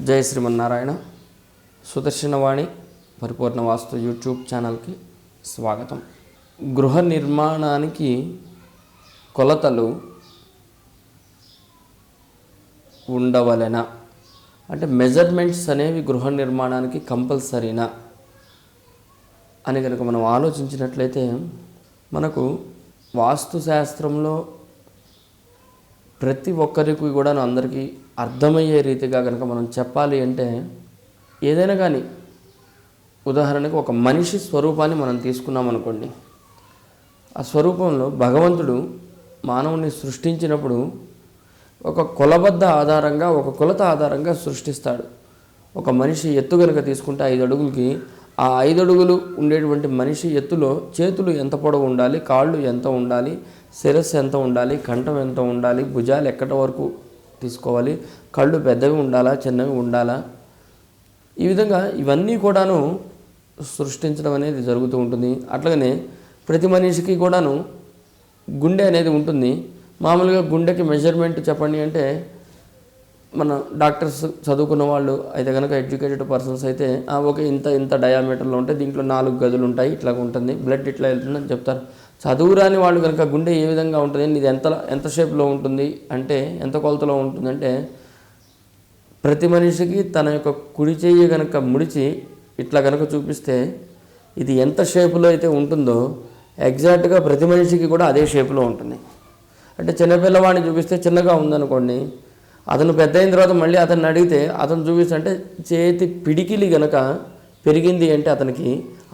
జయ శ్రీమన్నారాయణ. సుదర్శనవాణి పరిపూర్ణ వాస్తు యూట్యూబ్ ఛానల్కి స్వాగతం. గృహ నిర్మాణానికి కొలతలు ఉండవలెనా. అంటే మెజర్మెంట్స్ అనేవి గృహ నిర్మాణానికి కంపల్సరీనా అని కనుక మనం ఆలోచించినట్లయితే మనకు వాస్తు శాస్త్రంలో ప్రతి ఒక్కరికి కూడా అందరికీ అర్థమయ్యే రీతిగా కనుక మనం చెప్పాలి అంటే ఏదైనా కానీ ఉదాహరణకు ఒక మనిషి స్వరూపాన్ని మనం తీసుకున్నాం అనుకోండి. ఆ స్వరూపంలో భగవంతుడు మానవుని సృష్టించినప్పుడు ఒక కులబద్ద ఆధారంగా ఒక కొలత ఆధారంగా సృష్టిస్తాడు. ఒక మనిషి ఎత్తు కనుక తీసుకుంటే ఐదు అడుగులకి ఆ ఐదు అడుగులు ఉండేటువంటి మనిషి ఎత్తులో చేతులు ఎంత పొడవు ఉండాలి కాళ్ళు ఎంత ఉండాలి శిరస్సు ఎంత ఉండాలి కంఠం ఎంత ఉండాలి భుజాలు ఎక్కడి వరకు తీసుకోవాలి. కళ్ళు పెద్దవి ఉండాలా చిన్నవి ఉండాలా? ఈ విధంగా ఇవన్నీ కూడాను సృష్టించడం అనేది జరుగుతూ ఉంటుంది. అట్లాగనే ప్రతి మనిషికి కూడాను గుండె అనేది ఉంటుంది. మామూలుగా గుండెకి మెజర్మెంట్ చెప్పండి అంటే మన డాక్టర్స్ చదువుకున్న వాళ్ళు అయితే కనుక ఎడ్యుకేటెడ్ పర్సన్స్ అయితే ఒక ఇంత ఇంత డయామీటర్లో ఉంటే దీంట్లో నాలుగు గదులు ఉంటాయి ఇట్లా ఉంటుంది బ్లడ్ ఇట్లా వెళ్తుందని చెప్తారు. చదువు రాని వాళ్ళు కనుక గుండె ఏ విధంగా ఉంటుంది ఇది ఎంత ఎంత షేప్లో ఉంటుంది అంటే ఎంత కొలతలో ఉంటుందంటే ప్రతి మనిషికి తన యొక్క కుడి చెయ్యి కనుక ముడిచి ఇట్లా కనుక చూపిస్తే ఇది ఎంత షేపులో అయితే ఉంటుందో ఎగ్జాక్ట్గా ప్రతి మనిషికి కూడా అదే షేపులో ఉంటుంది. అంటే చిన్నపిల్లవాడిని చూపిస్తే చిన్నగా ఉందనుకోండి అతను పెద్ద అయిన తర్వాత మళ్ళీ అతన్ని అడిగితే అతను చూపిస్తుంటే చేతి పిడికిలి గనక పెరిగింది అంటే అతనికి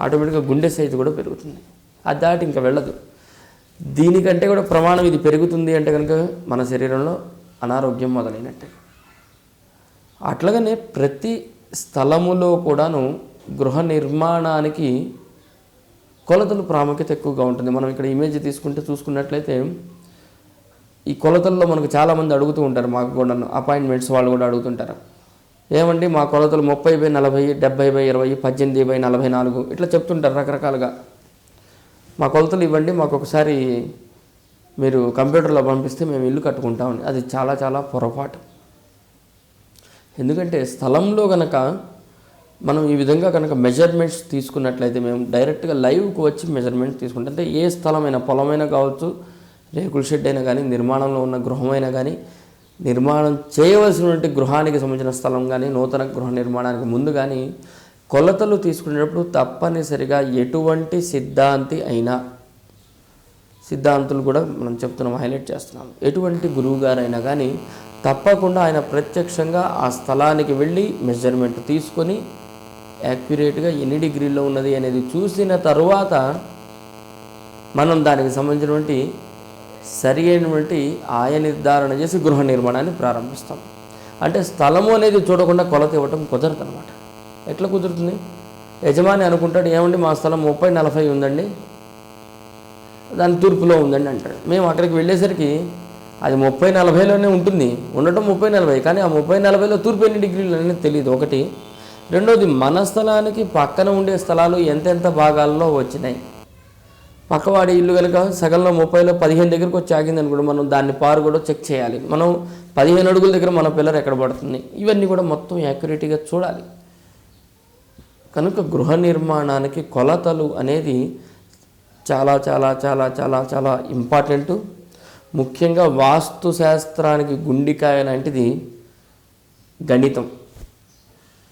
ఆటోమేటిక్గా గుండె సైజు కూడా పెరుగుతుంది. అది దాటి ఇంకా వెళ్ళదు. దీనికంటే కూడా ప్రమాణం ఇది పెరుగుతుంది అంటే కనుక మన శరీరంలో అనారోగ్యం మొదలైనట్టే. అట్లాగనే ప్రతి స్థలములో కూడాను గృహ నిర్మాణానికి కొలతలు ప్రాముఖ్యత ఎక్కువగా ఉంటుంది. మనం ఇక్కడ ఇమేజ్ తీసుకుంటే చూసుకున్నట్లయితే ఈ కొలతల్లో మనకు చాలామంది అడుగుతూ ఉంటారు మాకు కూడా అపాయింట్మెంట్స్ వాళ్ళు కూడా అడుగుతుంటారు. ఏమండి మా కొలతలు ముప్పై బై నలభై డెబ్బై బై ఇరవై పద్దెనిమిది బై నలభై నాలుగు ఇట్లా చెప్తుంటారు రకరకాలుగా. మా కొలతలు ఇవ్వండి మాకు ఒకసారి మీరు కంప్యూటర్లో పంపిస్తే మేము ఇల్లు కట్టుకుంటామని అది చాలా చాలా పొరపాటు. ఎందుకంటే స్థలంలో కనుక మనం ఈ విధంగా కనుక మెజర్మెంట్స్ తీసుకున్నట్లయితే మేము డైరెక్ట్గా లైవ్కి వచ్చి మెజర్మెంట్స్ తీసుకుంటాం అంటే ఏ స్థలమైనా పొలమైనా కావచ్చు రేకుల షెడ్ అయినా కానీ నిర్మాణంలో ఉన్న గృహమైనా కానీ నిర్మాణం చేయవలసినటువంటి గృహానికి సంబంధించిన స్థలం కానీ నూతన గృహ నిర్మాణానికి ముందు కానీ కొలతలు తీసుకునేటప్పుడు తప్పనిసరిగా ఎటువంటి సిద్ధాంతి అయినా సిద్ధాంతులు కూడా మనం చెప్తున్నాం హైలైట్ చేస్తున్నాం. ఎటువంటి గురువు గారైనా కానీ తప్పకుండా ఆయన ప్రత్యక్షంగా ఆ స్థలానికి వెళ్ళి మెజర్మెంట్ తీసుకొని యాక్యురేట్గా ఎన్ని డిగ్రీల్లో ఉన్నది అనేది చూసిన తరువాత మనం దానికి సంబంధించినటువంటి సరి అయినటువంటి ఆయ నిర్ధారణ చేసి గృహ నిర్మాణాన్ని ప్రారంభిస్తాం. అంటే స్థలము అనేది చూడకుండా కొలత ఇవ్వటం కుదరదు అనమాట ఎట్లా కుదురుతుంది? యజమాని అనుకుంటాడు ఏమండి మా స్థలం ముప్పై నలభై ఉందండి. దాని తూర్పులో ఉందండి అంటాడు. మేము అక్కడికి వెళ్ళేసరికి అది ముప్పై నలభైలోనే ఉంటుంది. ఉండటం ముప్పై నలభై కానీ ఆ ముప్పై నలభైలో తూర్పు ఎన్ని డిగ్రీలు అనేది తెలియదు ఒకటి రెండోది మన స్థలానికి పక్కన ఉండే స్థలాలు ఎంతెంత భాగాల్లో వచ్చినాయి? పక్కవాడి ఇల్లు కనుక సగంలో ముప్పైలో పదిహేను దగ్గరకు వచ్చి ఆగింది అనుకోండి మనం దాన్ని పారు కూడా చెక్ చేయాలి. మనం పదిహేను అడుగుల దగ్గర మన పిల్లర్ ఎక్కడ పడుతుంది? ఇవన్నీ కూడా మొత్తం యాక్యురేట్గా చూడాలి. కనుక గృహ నిర్మాణానికి కొలతలు అనేది చాలా చాలా చాలా చాలా చాలా ఇంపార్టెంట్ ముఖ్యంగా వాస్తు శాస్త్రానికి గుండికాయ లాంటిది గణితం.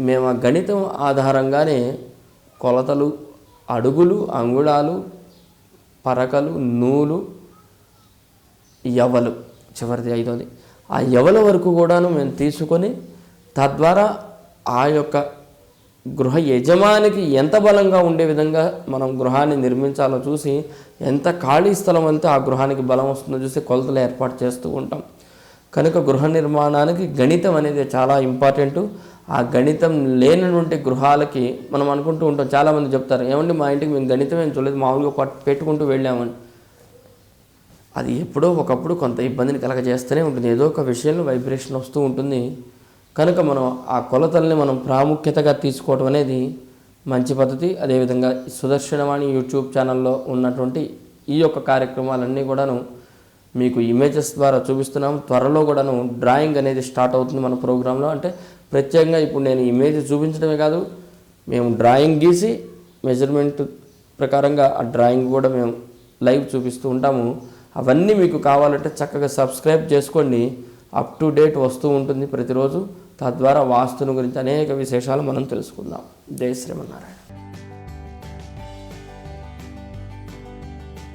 మేము ఆ గణితం ఆధారంగానే కొలతలు అడుగులు అంగుళాలు పరకలు నూలు యవలు. చివరిది ఐదోది. ఆ యవల వరకు కూడాను మేము తీసుకొని తద్వారా ఆ యొక్క గృహ యజమానికి ఎంత బలంగా ఉండే విధంగా మనం గృహాన్ని నిర్మించాలో చూసి ఎంత ఖాళీ స్థలం అంతే ఆ గృహానికి బలం వస్తుందో చూసి కొలతలు ఏర్పాటు చేస్తూ ఉంటాం. కనుక గృహ నిర్మాణానికి గణితం అనేది చాలా ఇంపార్టెంటు. ఆ గణితం లేనటువంటి గృహాలకి మనం అనుకుంటూ ఉంటాం. చాలామంది చెప్తారు ఏమండి మా ఇంటికి మేము గణితం ఏం చూడలేదు మామూలుగా పెట్టుకుంటూ వెళ్ళామని. అది ఎప్పుడో ఒకప్పుడు కొంత ఇబ్బందిని కలగజేస్తూనే ఉంటుంది. ఏదో ఒక విషయంలో వైబ్రేషన్ వస్తూ ఉంటుంది. కనుక మనం ఆ కొలతల్ని మనం ప్రాముఖ్యతగా తీసుకోవడం అనేది మంచి పద్ధతి. అదేవిధంగా సుదర్శనవాణి యూట్యూబ్ ఛానల్లో ఉన్నటువంటి ఈ యొక్క కార్యక్రమాలన్నీ కూడాను మీకు ఇమేజెస్ ద్వారా చూపిస్తున్నాం. త్వరలో కూడాను డ్రాయింగ్ అనేది స్టార్ట్ అవుతుంది మన ప్రోగ్రాంలో. అంటే ప్రత్యేకంగా ఇప్పుడు నేను ఇమేజ్ చూపించడమే కాదు మేము డ్రాయింగ్ గీసి మెజర్మెంట్ ప్రకారంగా ఆ డ్రాయింగ్ కూడా మేము లైవ్ చూపిస్తూ ఉంటాము. అవన్నీ మీకు కావాలంటే చక్కగా సబ్స్క్రైబ్ చేసుకోండి. అప్ టు డేట్ వస్తూ ఉంటుంది ప్రతిరోజు. తద్వారా వాస్తుని గురించి అనేక విశేషాలు మనం తెలుసుకుందాం. జై శ్రీమన్నారాయణ.